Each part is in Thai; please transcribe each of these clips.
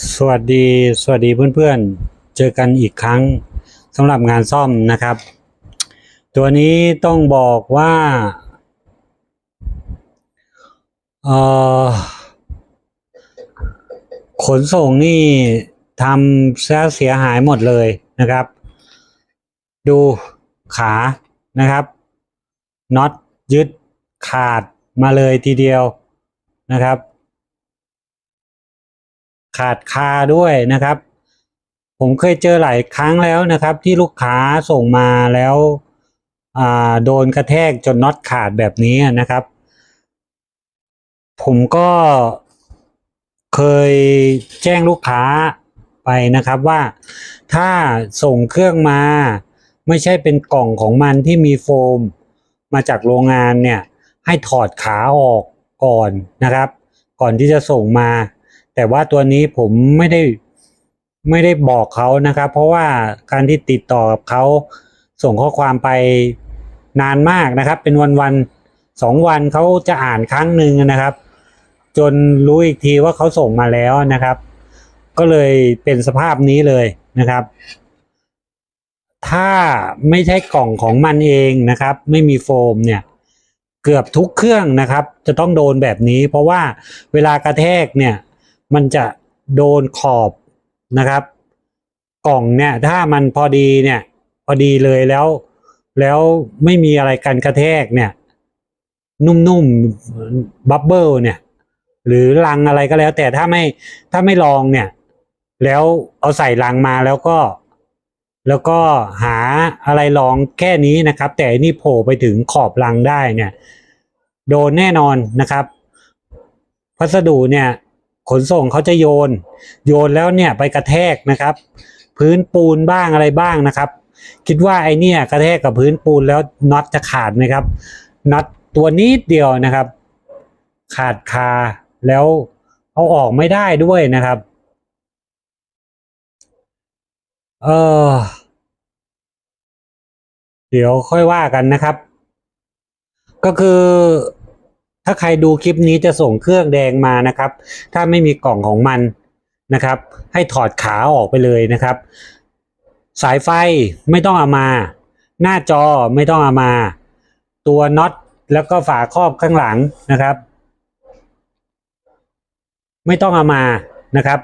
สวัสดีสวัสดีเพื่อนๆ เจอกันอีกครั้งสำหรับงานซ่อมนะครับ ตัวนี้ต้องบอกว่าออขนส่งนี่ทำเสียหายหมดเลยนะครับ ดูขานะครับน็อตยึดขาดมาเลยทีเดียวนะครับ ขาดคาด้วยนะครับ ผมเคยเจอหลายครั้งแล้วนะครับ ที่ลูกค้าส่งมาแล้วโดนกระแทกจนน็อตขาดแบบนี้นะครับ ผมก็เคยแจ้งลูกค้าไปนะครับว่าถ้าส่งเครื่องมา ไม่ใช่เป็นกล่องของมันที่มีโฟม มาจากโรงงานเนี่ย ให้ถอดขาออกก่อนนะครับ ก่อนที่จะส่งมา แต่ว่าตัวนี้ผมไม่ได้ไม่ได้บอกเขานะครับ เพราะว่าการที่ติดต่อกับเขาส่งข้อความไปนานมากนะครับ เป็นวันๆสองวันเขาจะอ่านครั้งหนึ่งนะครับ จนรู้อีกทีว่าเขาส่งมาแล้วนะครับ ก็เลยเป็นสภาพนี้เลยนะครับ ถ้าไม่ใช่กล่องของมันเองนะครับ ไม่มีโฟมเนี่ยเกือบทุกเครื่องนะครับ จะต้องโดนแบบนี้ เพราะว่าเวลากระแทกเนี่ย มันจะโดนขอบนะครับ กล่องเนี่ยถ้ามันพอดีเนี่ย พอดีเลยแล้ว แล้วไม่มีอะไรกันกระแทกเนี่ย นุ่มๆบับเบิลเนี่ย หรือลังอะไรก็แล้ว แต่ถ้าไม่ถ้าไม่ลองเนี่ย แล้วเอาใส่ลังมาแล้วก็ แล้วก็หาอะไรลองแค่นี้นะครับ แต่นี่โผล่ไปถึงขอบลังได้เนี่ย โดนแน่นอนนะครับ พัสดุเนี่ย ขนส่งเขาจะโยน โยนแล้วเนี่ยไปกระแทกนะครับ พื้นปูนบ้างอะไรบ้างนะครับ คิดว่าไอเนี่ยกระแทกกับพื้นปูนแล้วน็อตจะขาดไหมครับน็อตตัวนิดเดียวนะครับ ขาดคาแล้วเอาออกไม่ได้ด้วยนะครับ เออเดี๋ยวค่อยว่ากันนะครับ ก็คือ ถ้าใครดูคลิปนี้จะส่งเครื่องแดงมานะครับ ถ้าไม่มีกล่องของมันนะครับ ให้ถอดขาออกไปเลยนะครับ สายไฟไม่ต้องเอามา หน้าจอไม่ต้องเอามา ตัวน็อตแล้วก็ฝาครอบข้างหลังนะครับ ไม่ต้องเอามานะครับ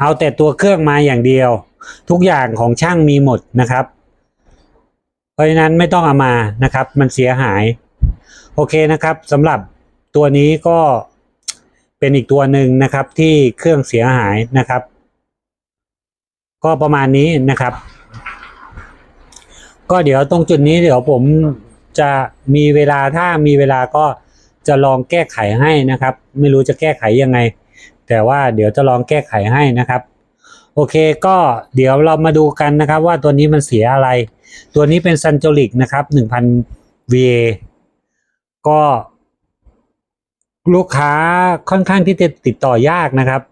เอาแต่ตัวเครื่องมาอย่างเดียว ทุกอย่างของช่างมีหมดนะครับ เพราะฉะนั้นไม่ต้องเอามานะครับ มันเสียหาย โอเคนะครับสำหรับ ตัวนี้ก็เป็นอีกตัวหนึ่งนะครับที่เครื่องเสียหายนะครับ ก็ประมาณนี้นะครับ ก็เดี๋ยวตรงจุดนี้เดี๋ยวผมจะมีเวลาถ้ามีเวลาก็จะลองแก้ไขให้นะครับ ไม่รู้จะแก้ไขยังไง แต่ว่าเดี๋ยวจะลองแก้ไขให้นะครับ โอเคก็เดี๋ยวเรามาดูกันนะครับ ว่าตัวนี้มันเสียอะไร ตัวนี้เป็นซันโจลิกนะครับ 1000 VA ก็ ลูกค้าค่อนข้างที่จะติดต่อยากนะครับ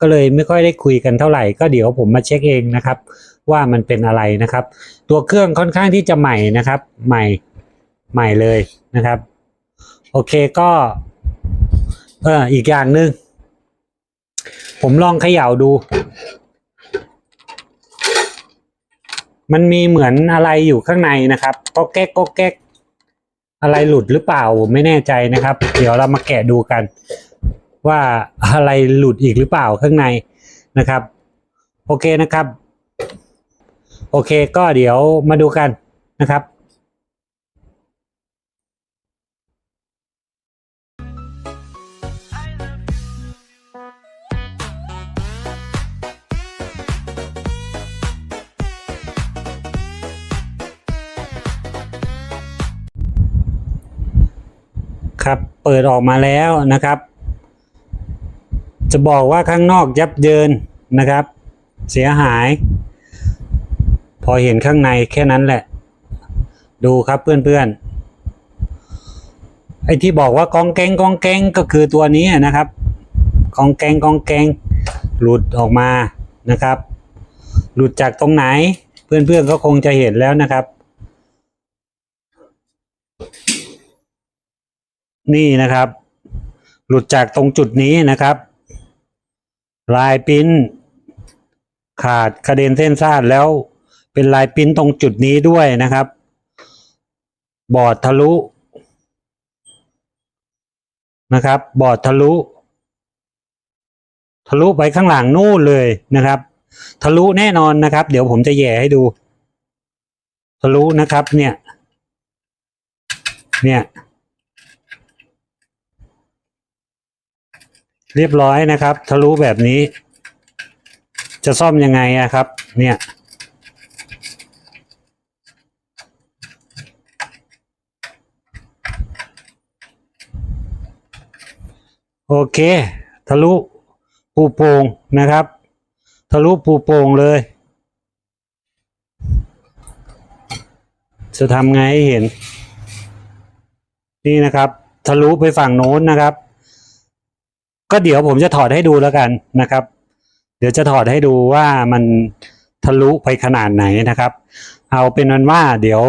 ก็เลยไม่ค่อยได้คุยกันเท่าไหร่ ก็เดี๋ยวผมมาเช็คเองนะครับ ว่ามันเป็นอะไรนะครับ ตัวเครื่องค่อนข้างที่จะใหม่นะครับ ใหม่ใหม่เลยนะครับ โอเคก็เอออีกอย่างหนึ่งผมลองเขย่าดู มันมีเหมือนอะไรอยู่ข้างในนะครับก็แก๊กก็แก๊ก อะไรหลุดหรือเปล่าไม่แน่ใจนะครับ เดี๋ยวเรามาแกะดูกัน ว่าอะไรหลุดอีกหรือเปล่าข้างในนะครับ โอเคนะครับ โอเคก็เดี๋ยวมาดูกันนะครับ ครับ เปิดออกมาแล้วนะครับ จะบอกว่าข้างนอกยับเยินนะครับ เสียหาย พอเห็นข้างในแค่นั้นแหละ ดูครับเพื่อนๆไอ้ที่บอกว่ากองแกงกองแกงก็คือตัวนี้นะครับกองแกงกองแกงหลุดออกมานะครับ หลุดจากตรงไหนเพื่อนๆก็คงจะเห็นแล้วนะครับ นี่นะครับ หลุดจากตรงจุดนี้นะครับ ลายปิ้น ขาดกระเด็นเส้นซาดแล้วเป็นลายปิ้นตรงจุดนี้ด้วยนะครับ บอดทะลุนะครับ บอดทะลุ ทะลุไปข้างหลังนู่นเลยนะครับ ทะลุแน่นอนนะครับ เดี๋ยวผมจะแหย่ให้ดู ทะลุนะครับ เนี่ย เนี่ย เรียบร้อยนะครับ ทะลุแบบนี้ จะซ่อมยังไงอะครับ เนี่ยโอเค ทะลุปูโป่งนะครับ ทะลุปูโป่งเลย จะทำไงให้เห็น นี่นะครับ ทะลุไปฝั่งโน้นนะครับ ก็เดี๋ยวผมจะถอดให้ดูแล้วกันนะครับ เดี๋ยวจะถอดให้ดูว่ามันทะลุไปขนาดไหนนะครับ เอาเป็นนั้นว่าเดี๋ยว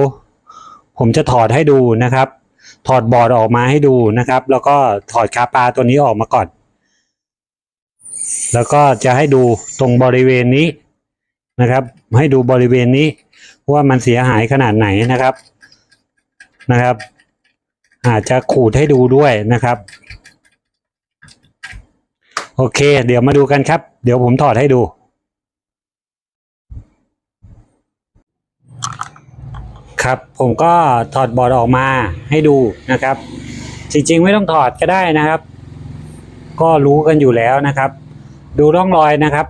ผมจะถอดให้ดูนะครับ ถอดบอร์ดออกมาให้ดูนะครับ แล้วก็ถอดคาปาตัวนี้ออกมาก่อน แล้วก็จะให้ดูตรงบริเวณนี้นะครับ ให้ดูบริเวณนี้ว่ามันเสียหายขนาดไหนนะครับนะครับ อาจจะขูดให้ดูด้วยนะครับ โอเค เดี๋ยวมาดูกันครับ เดี๋ยวผมถอดให้ดูครับผมก็ถอดบอร์ดออกมาให้ดูนะครับ จริงๆไม่ต้องถอดก็ได้นะครับ ก็รู้กันอยู่แล้วนะครับ ดูร่องรอยนะครับ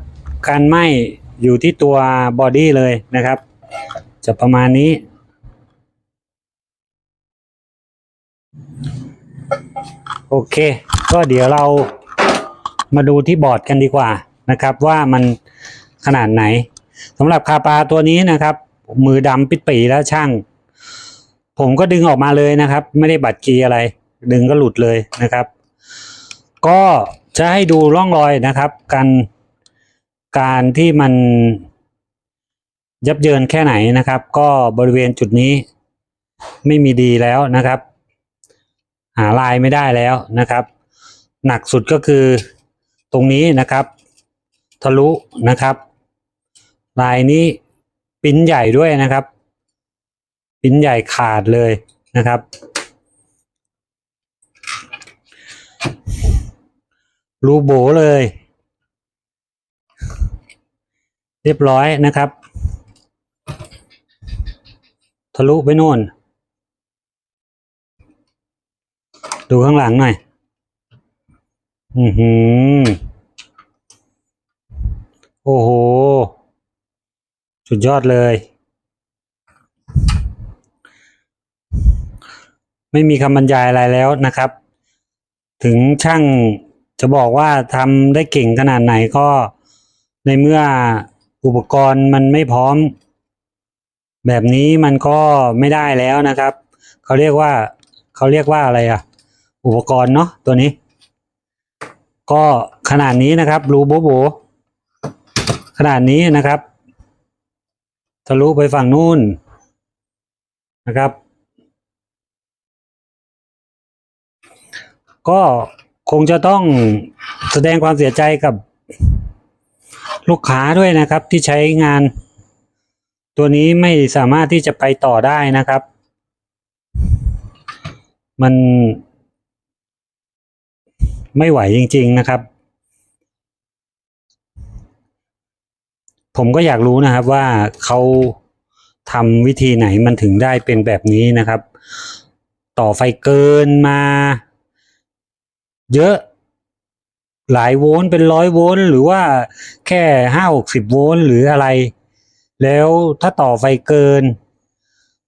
การไหม้อยู่ที่ตัวบอดี้เลยนะครับ จะประมาณนี้ โอเค ก็เดี๋ยวเรา มาดูที่บอร์ดกันดีกว่านะครับ ว่ามันขนาดไหนสำหรับคาปาตัวนี้นะครับ มือดำปิดปีแล้วช่าง ผมก็ดึงออกมาเลยนะครับ ไม่ได้บัดกีอะไร ดึงก็หลุดเลยนะครับ ก็จะให้ดูร่องรอยนะครับ การการที่มันยับเยินแค่ไหนนะครับ ก็บริเวณจุดนี้ไม่มีดีแล้วนะครับ หาลายไม่ได้แล้วนะครับ หนักสุดก็คือ รงนี้นะครับ ทะลุนะครับ ลายนี้ปิ้นใหญ่ด้วยนะครับ ปิ้นใหญ่ขาดเลยนะครับ รูโบเลย เรียบร้อยนะครับ ทะลุไปโน่น ดูข้างหลังหน่อย อือหือ โอ้โห สุดยอดเลย ไม่มีคำบรรยายอะไรแล้วนะครับ ถึงช่างจะบอกว่าทำได้เก่งขนาดไหนก็ในเมื่ออุปกรณ์มันไม่พร้อม แบบนี้มันก็ไม่ได้แล้วนะครับ เขาเรียกว่า เขาเรียกว่าอะไรอะอุปกรณ์เนาะตัวนี้ ก็ขนาดนี้นะครับ รูโบโบขนาดนี้นะครับทะลุไปฝั่งนู้นนะครับ ก็คงจะต้องแสดงความเสียใจกับลูกค้าด้วยนะครับ ที่ใช้งาน ตัวนี้ไม่สามารถที่จะไปต่อได้นะครับ มัน ไม่ไหวจริง ๆนะครับ ผมก็อยากรู้นะครับว่าเขาทำวิธีไหนมันถึงได้เป็นแบบนี้นะครับ ต่อไฟเกินมา เยอะหลายโวลต์เป็นร้อยโวลต์หรือว่าแค่ห้าหกสิบโวลต์หรืออะไร แล้วถ้าต่อไฟเกิน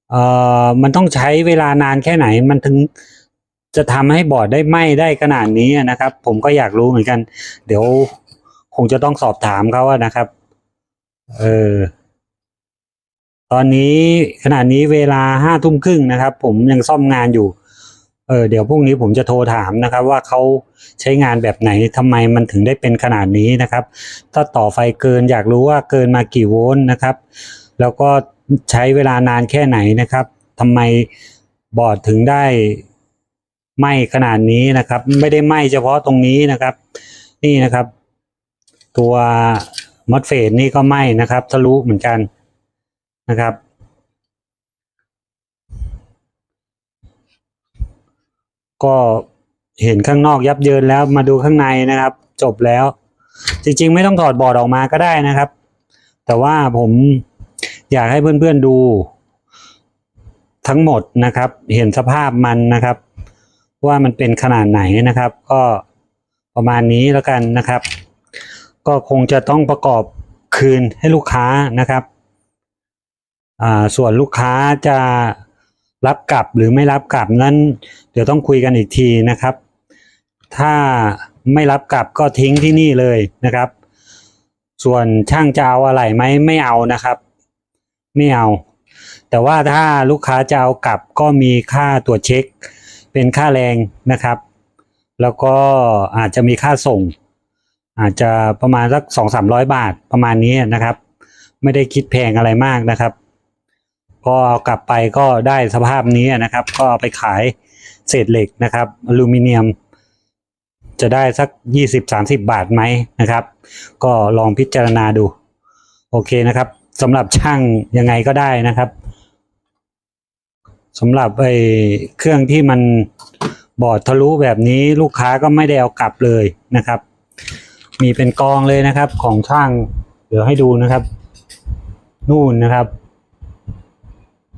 เอ่อมันต้องใช้เวลานานแค่ไหนมันถึง จะทำให้บอร์ดได้ไหม้ได้ขนาดนี้นะครับ ผมก็อยากรู้เหมือนกัน เดี๋ยวคงจะต้องสอบถามเขาอะนะครับ เออตอนนี้ขณะนี้เวลาห้าทุ่มครึ่งนะครับ ผมยังซ่อมงานอยู่ เออเดี๋ยวพรุ่งนี้ผมจะโทรถามนะครับ ว่าเขาใช้งานแบบไหนทำไมมันถึงได้เป็นขนาดนี้นะครับ ถ้าต่อไฟเกินอยากรู้ว่าเกินมากี่โวลต์นะครับ แล้วก็ใช้เวลานานแค่ไหนนะครับทำไมบอร์ดถึงได้ ไหม้ขนาดนี้นะครับ ไม่ได้ไหม้เฉพาะตรงนี้นะครับ นี่นะครับ ตัวมอสเฟตนี่ก็ไหม้นะครับ ทะลุเหมือนกันนะครับ ก็เห็นข้างนอกยับเยินแล้วมาดูข้างในนะครับ จบแล้ว จริงๆ ไม่ต้องถอดบอร์ดออกมาก็ได้นะครับ แต่ว่าผมอยากให้เพื่อนๆดูทั้งหมดนะครับ เห็นสภาพมันนะครับ ว่ามันเป็นขนาดไหนนะครับ ก็ประมาณนี้แล้วกันนะครับ ก็คงจะต้องประกอบคืนให้ลูกค้านะครับส่วนลูกค้าจะรับกลับหรือไม่รับกลับนั้น เดี๋ยวต้องคุยกันอีกทีนะครับ ถ้าไม่รับกลับก็ทิ้งที่นี่เลยนะครับ ส่วนช่างจะเอาอะไรไหมไม่เอานะครับ ไม่เอา แต่ว่าถ้าลูกค้าจะเอากลับก็มีค่าตัวจเช็ค เป็นค่าแรงนะครับ แล้วก็อาจจะมีค่าส่ง อาจจะประมาณสักสองสามร้อยบาทประมาณนี้นะครับ ไม่ได้คิดแพงอะไรมากนะครับก็เอากลับไปก็ได้สภาพนี้นะครับ ก็เอาไปขายเศษเหล็กนะครับอลูมิเนียม จะได้สักยี่สิบสามสิบบาทไหมนะครับ ก็ลองพิจารณาดู โอเคนะครับสำหรับช่างยังไงก็ได้นะครับ สำหรับไอ้เครื่องที่มันบอดทะลุแบบนี้ลูกค้าก็ไม่ได้เอากลับเลยนะครับ มีเป็นกองเลยนะครับของช่าง เดี๋ยวให้ดูนะครับ นู่นนะครับ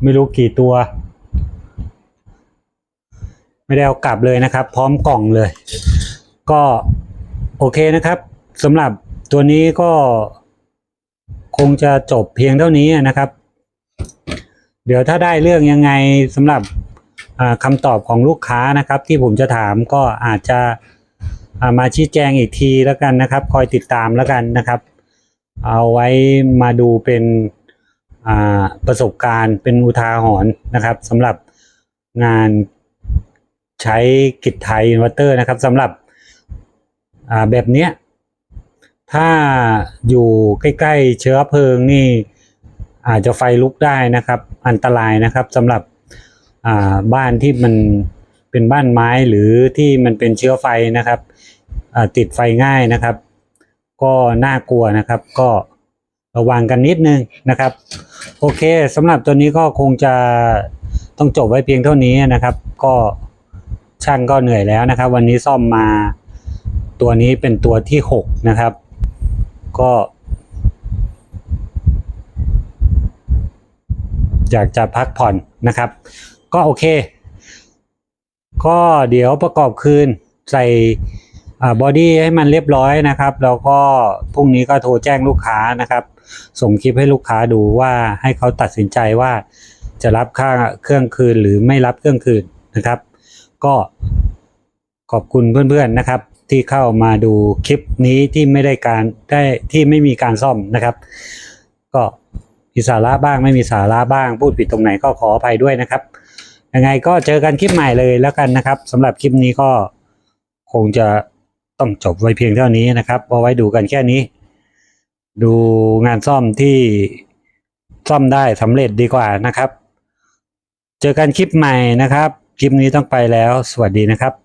ไม่รู้กี่ตัว ไม่ได้เอากลับเลยนะครับ พร้อมกล่องเลย ก็โอเคนะครับสำหรับตัวนี้ก็คงจะจบเพียงเท่านี้นะครับ ดี๋ยวถ้าได้เรื่องยังไงสำหรับอ่าคำตอบของลูกค้านะครับ ที่ผมจะถามก็อาจจะามาชี้แจงอีกทีแล้วกันนะครับ คอยติดตามแล้วกันนะครับ เอาไว้มาดูเป็นประสบการณ์เป็นอุทาหรณ์นะครับสำหรับงานใช้กิจไทยอินเวอร์เตอร์นะครับสำหรับแบบเนี้ยถ้าอยู่ใกล้ ๆ เชื้อเพลิงนี่อาจจะไฟลุกได้นะครับ อันตรายนะครับสำหรับบ้านที่มันเป็นบ้านไม้หรือที่มันเป็นเชื้อไฟนะครับติดไฟง่ายนะครับ ก็น่ากลัวนะครับ ก็ระวังกันนิดนึงนะครับ โอเคสำหรับตัวนี้ก็คงจะต้องจบไว้เพียงเท่านี้นะครับ ก็ช่างก็เหนื่อยแล้วนะครับ วันนี้ซ่อมมาตัวนี้เป็นตัวที่หกนะครับ ก็ อยากจะพักผ่อนนะครับ ก็โอเค ก็เดี๋ยวประกอบคืนใส่บอดี้ให้มันเรียบร้อยนะครับ แล้วก็พรุ่งนี้ก็โทรแจ้งลูกค้านะครับ ส่งคลิปให้ลูกค้าดูว่าให้เขาตัดสินใจว่าจะรับค่าเครื่องคืนหรือไม่รับเครื่องคืนนะครับ ก็ขอบคุณเพื่อนๆนะครับ ที่เข้ามาดูคลิปนี้ที่ไม่ได้การได้ที่ไม่มีการซ่อมนะครับ ก็ มีสาระบ้างไม่มีสาระบ้าง พูดผิดตรงไหนก็ขออภัยด้วยนะครับ ยังไงก็เจอกันคลิปใหม่เลยแล้วกันนะครับสำหรับคลิปนี้ก็คงจะต้องจบไว้เพียงเท่านี้นะครับเอาไว้ดูกันแค่นี้ ดูงานซ่อมที่ซ่อมได้สำเร็จดีกว่านะครับ เจอกันคลิปใหม่นะครับ คลิปนี้ต้องไปแล้ว สวัสดีนะครับ